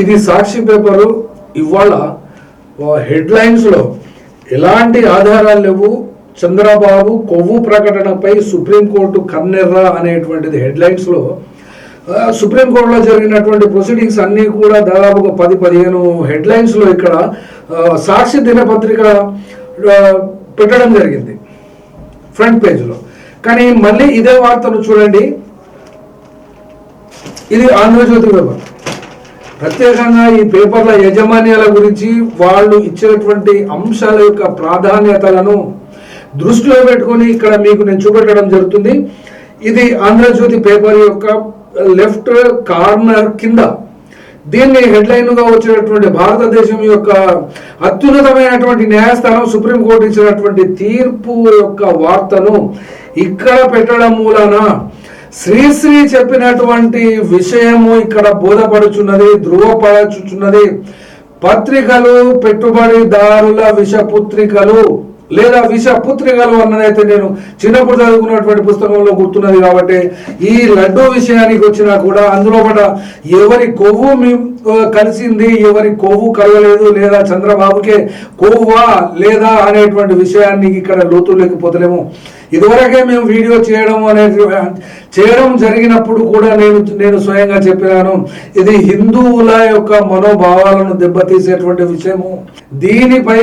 ఇది సాక్షి పేపరు. ఇవాళ హెడ్లైన్స్లో ఎలాంటి ఆధారాలు లేవు? చంద్రబాబు కొవ్వు ప్రకటనపై సుప్రీంకోర్టు కన్నెర్ర అనేటువంటిది హెడ్లైన్స్లో సుప్రీంకోర్టులో జరిగినటువంటి ప్రొసీడింగ్స్ అన్నీ కూడా దాదాపుగా పది పదిహేను హెడ్లైన్స్లో ఇక్కడ సాక్షి దినపత్రిక పెట్టడం జరిగింది. ఫ్రంట్ పేజ్లో కానీ మళ్ళీ ఇదే వార్తను చూడండి. ఇది ఆంధ్రజ్యోతి పేపర్. ప్రత్యేకంగా ఈ పేపర్ల యజమాన్యాల గురించి వాళ్ళు ఇచ్చినటువంటి అంశాల యొక్క ప్రాధాన్యతలను దృష్టిలో పెట్టుకొని ఇక్కడ మీకు నేను చూపెట్టడం జరుగుతుంది. ఇది ఆంధ్రజ్యోతి పేపర్ యొక్క లెఫ్ట్ కార్నర్ కింద. దీన్ని హెడ్లైన్గా వచ్చినటువంటి భారతదేశం యొక్క అత్యున్నతమైనటువంటి న్యాయస్థానం సుప్రీంకోర్టు ఇచ్చినటువంటి తీర్పు యొక్క వార్తను ఇక్కడ పెట్టడం మూలన శ్రీశ్రీ చెప్పినటువంటి విషయము ఇక్కడ బోధపడుచున్నది ధృవపరచుచున్నది పత్రికలు పెట్టుబడిదారుల విషపుత్రికలు లేదా విష పుత్రికలు అన్నదైతే నేను చిన్నప్పుడు చదువుకున్నటువంటి పుస్తకంలో గుర్తున్నది కాబట్టి ఈ లడ్డు విషయానికి వచ్చినా కూడా అందులో పట ఎవరి కొవ్వు మీ కలిసింది ఎవరి కొవ్వు కలగలేదు లేదా చంద్రబాబుకే కొవ్వా లేదా అనేటువంటి విషయాన్ని ఇక్కడ లోతు పోతలేము ఇదివరకే మేము వీడియో చేయడం అనేది చేయడం జరిగినప్పుడు కూడా నేను నేను స్వయంగా చెప్పినాను ఇది హిందువుల యొక్క మనోభావాలను దెబ్బతీసేటువంటి విషయము. దీనిపై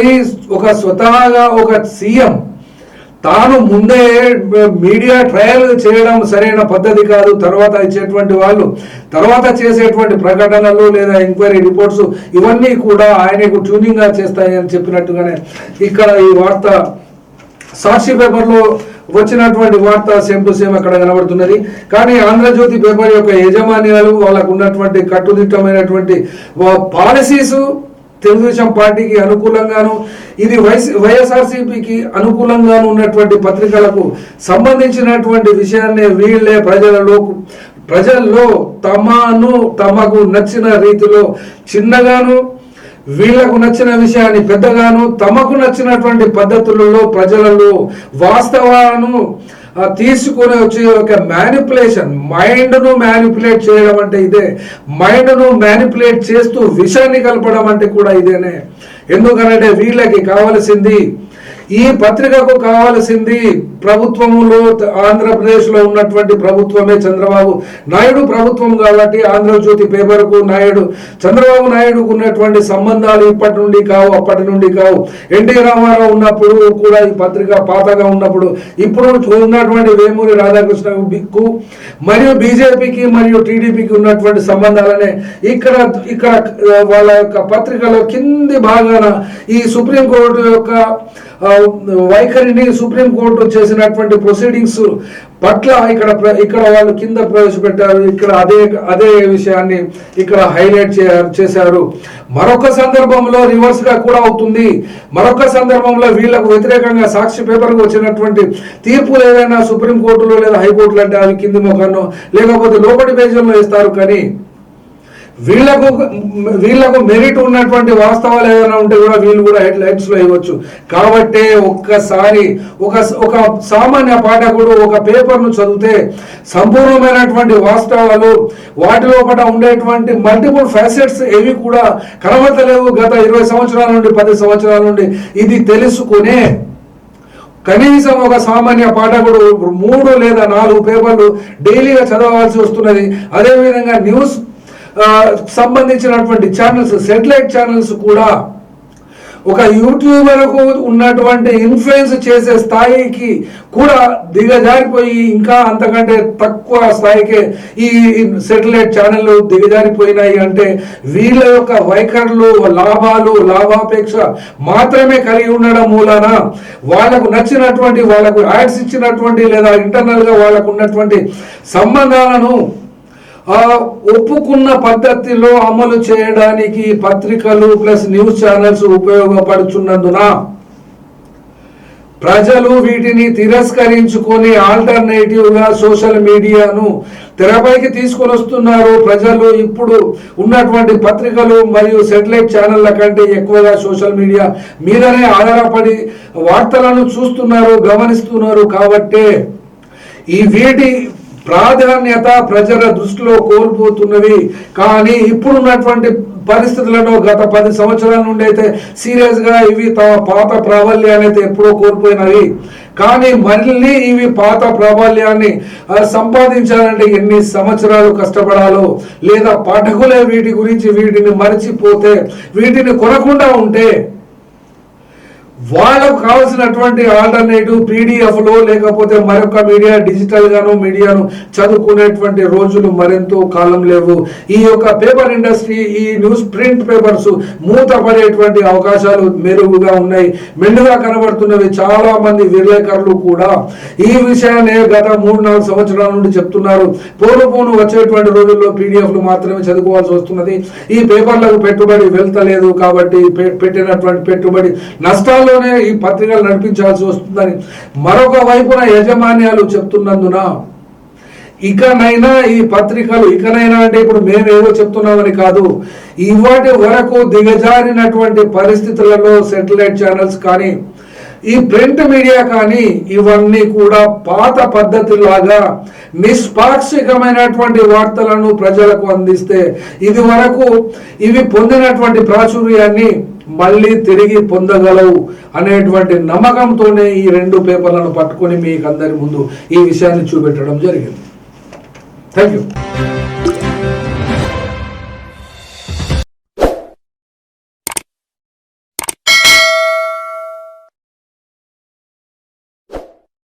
ఒక స్వతహాగా ఒక సీఎం తాను ముందే మీడియా ట్రయల్ చేయడం సరైన పద్ధతి కాదు. తర్వాత ఇచ్చేటువంటి వాళ్ళు తర్వాత చేసేటువంటి ప్రకటనలు లేదా ఎంక్వైరీ రిపోర్ట్స్ ఇవన్నీ కూడా ఆయనకు ట్యూనింగ్గా చేస్తాయని చెప్పినట్టుగానే ఇక్కడ ఈ వార్త సాక్షి పేపర్లో వచ్చినటువంటి వార్త సేమ్ టు సేమ్ అక్కడ కనబడుతున్నది. కానీ ఆంధ్రజ్యోతి పేపర్ యొక్క యజమాన్యాలు వాళ్ళకు ఉన్నటువంటి కట్టుదిట్టమైనటువంటి పాలసీస్ తెలుగుదేశం పార్టీకి అనుకూలంగాను ఇది వైస్ వైఎస్ఆర్సీపీకి అనుకూలంగాను ఉన్నటువంటి పత్రికలకు సంబంధించినటువంటి విషయాన్ని వీళ్ళే ప్రజలలో ప్రజల్లో తమను తమకు నచ్చిన రీతిలో చిన్నగాను వీళ్ళకు నచ్చిన విషయాన్ని పెద్దగాను తమకు నచ్చినటువంటి పద్ధతులలో ప్రజలలో వాస్తవాలను తీసుకొని వచ్చే ఒక మ్యానిపులేషన్ మైండ్ను మ్యానిపులేట్ చేయడం అంటే ఇదే. మైండ్ను మ్యానిపులేట్ చేస్తూ విషయాన్ని కలపడం అంటే కూడా ఇదేనే. ఎందుకనంటే వీళ్ళకి కావలసింది ఈ పత్రికకు కావలసింది ప్రభుత్వములో ఆంధ్రప్రదేశ్లో ఉన్నటువంటి ప్రభుత్వమే చంద్రబాబు నాయుడు ప్రభుత్వం కాబట్టి ఆంధ్రజ్యోతి పేపర్కు నాయుడు. చంద్రబాబు నాయుడుకు ఉన్నటువంటి సంబంధాలు ఇప్పటి నుండి కావు అప్పటి నుండి కావు. ఎన్టీ రామారావు ఉన్నప్పుడు కూడా ఈ పత్రిక పాతగా ఉన్నప్పుడు ఇప్పుడు ఉన్నటువంటి వేమూరి రాధాకృష్ణకు మరియు బీజేపీకి మరియు టీడీపీకి ఉన్నటువంటి సంబంధాలనే ఇక్కడ ఇక్కడ వాళ్ళ యొక్క పత్రికలో కింది భాగాన ఈ సుప్రీంకోర్టు యొక్క వైఖరిని సుప్రీంకోర్టు చేసినటువంటి ప్రొసీడింగ్స్ పట్ల ఇక్కడ ప్ర- ఇక్కడ వాళ్ళు కింద ప్రవేశపెట్టారు. ఇక్కడ అదే అదే విషయాన్ని ఇక్కడ హైలైట్ చేశారు. మరొక సందర్భంలో రివర్స్గా కూడా అవుతుంది. మరొక సందర్భంలో వీళ్ళకు వ్యతిరేకంగా సాక్షి పేపర్కు వచ్చినటువంటి తీర్పులు ఏదైనా సుప్రీంకోర్టులో లేదా హైకోర్టులో అంటే అవి కింది ముఖాన్నో లేకపోతే లోపటి పేజీల్లో ఇస్తారు కానీ వీళ్ళకు వీళ్ళకు మెరిట్ ఉన్నటువంటి వాస్తవాలు ఏదైనా ఉంటే కూడా వీళ్ళు కూడా హెడ్ లైన్స్లో ఇవ్వచ్చు కాబట్టే ఒక్కసారి ఒక ఒక సామాన్య పాఠకుడు ఒక పేపర్ను చదివితే సంపూర్ణమైనటువంటి వాస్తవాలు వాటి లోపల ఉండేటువంటి మల్టిపుల్ ఫ్యాసెట్స్ ఏవి కూడా కనబడతలేవు గత ఇరవై సంవత్సరాల నుండి పది సంవత్సరాల నుండి. ఇది తెలుసుకునే కనీసం ఒక సామాన్య పాఠకుడు మూడు లేదా నాలుగు పేపర్లు డైలీగా చదవాల్సి వస్తున్నది. అదేవిధంగా న్యూస్ సంబంధించినటువంటి ఛానల్స్ సెటిలైట్ ఛానల్స్ కూడా ఒక యూట్యూబర్కు ఉన్నటువంటి ఇన్ఫ్లుయెన్స్ చేసే స్థాయికి కూడా దిగజారిపోయి ఇంకా అంతకంటే తక్కువ స్థాయికే ఈ సెటిలైట్ ఛానళ్ళు దిగజారిపోయినాయి అంటే వీళ్ళ యొక్క వైఖరులు లాభాలు లాభాపేక్ష మాత్రమే కలిగి ఉండడం మూలన వాళ్ళకు నచ్చినటువంటి వాళ్ళకు యాడ్స్ ఇచ్చినటువంటి లేదా ఇంటర్నల్గా వాళ్ళకు ఉన్నటువంటి సంబంధాలను ఒప్పుకున్న పద్ధతిలో అమలు చేయడానికి పత్రికలు ప్లస్ న్యూస్ ఛానల్స్ ఉపయోగపడుచున్నందున ప్రజలు వీటిని తిరస్కరించుకొని ఆల్టర్నేటివ్గా సోషల్ మీడియాను తెరపైకి తీసుకొని వస్తున్నారు. ప్రజలు ఇప్పుడు ఉన్నటువంటి పత్రికలు మరియు సెటిలైట్ ఛానళ్ళ కంటే ఎక్కువగా సోషల్ మీడియా మీదనే ఆధారపడి వార్తలను చూస్తున్నారు గమనిస్తున్నారు కాబట్టే ఈ వీటి ప్రాధాన్యత ప్రజల దృష్టిలో కోల్పోతున్నవి. కానీ ఇప్పుడున్నటువంటి పరిస్థితులను గత పది సంవత్సరాల నుండి అయితే సీరియస్గా ఇవి తమ పాత ప్రాబల్యాన్ని అయితే ఎప్పుడో కోల్పోయినవి. కానీ మళ్ళీ ఇవి పాత ప్రాబల్యాన్ని సంపాదించాలంటే ఎన్ని సంవత్సరాలు కష్టపడాలో లేదా పాఠకులే వీటి గురించి వీటిని మరచిపోతే వీటిని కొనకుండా ఉంటే వాళ్ళకు కావాల్సినటువంటి ఆల్టర్నేటివ్ పీడిఎఫ్లో లేకపోతే మరొక మీడియా డిజిటల్ గాను మీడియాను చదువుకునేటువంటి రోజులు మరెంతో కాలం లేవు. ఈ యొక్క పేపర్ ఇండస్ట్రీ ఈ న్యూస్ ప్రింట్ పేపర్స్ మూతపడేటువంటి అవకాశాలు మెరుగుగా ఉన్నాయి. మెండుగా కనబడుతున్నవి చాలా మంది విలేకరులు కూడా ఈ విషయాన్ని గత మూడు నాలుగు సంవత్సరాల నుండి చెప్తున్నారు. పోను పోను వచ్చేటువంటి రోజుల్లో పీడిఎఫ్లు మాత్రమే చదువుకోవాల్సి వస్తున్నది. ఈ పేపర్లకు పెట్టుబడి వెళ్తలేదు కాబట్టి పె- పెట్టినటువంటి పెట్టుబడి నష్టాలు నష్టాల్లోనే ఈ పత్రికలు నడిపించాల్సి వస్తుందని మరొక వైపున యజమాన్యాలు చెప్తున్నందున ఇకనైనా ఈ పత్రికలు ఇకనైనా అంటే ఇప్పుడు మేము ఏదో చెప్తున్నామని కాదు ఇవాటి వరకు దిగజారినటువంటి పరిస్థితులలో సెటిలైట్ ఛానల్స్ కానీ ఈ ప్రింట్ మీడియా కానీ ఇవన్నీ కూడా పాత పద్ధతిలాగా నిష్పాక్షికమైనటువంటి వార్తలను ప్రజలకు అందిస్తే ఇది వరకు ఇవి పొందినటువంటి ప్రాచుర్యాన్ని మళ్ళీ తిరిగి పొందగలవు అనేటువంటి నమ్మకంతోనే ఈ రెండు పేపర్లను పట్టుకొని మీకు అందరి ముందు ఈ విషయాన్ని చూపెట్టడం జరిగింది. Thank you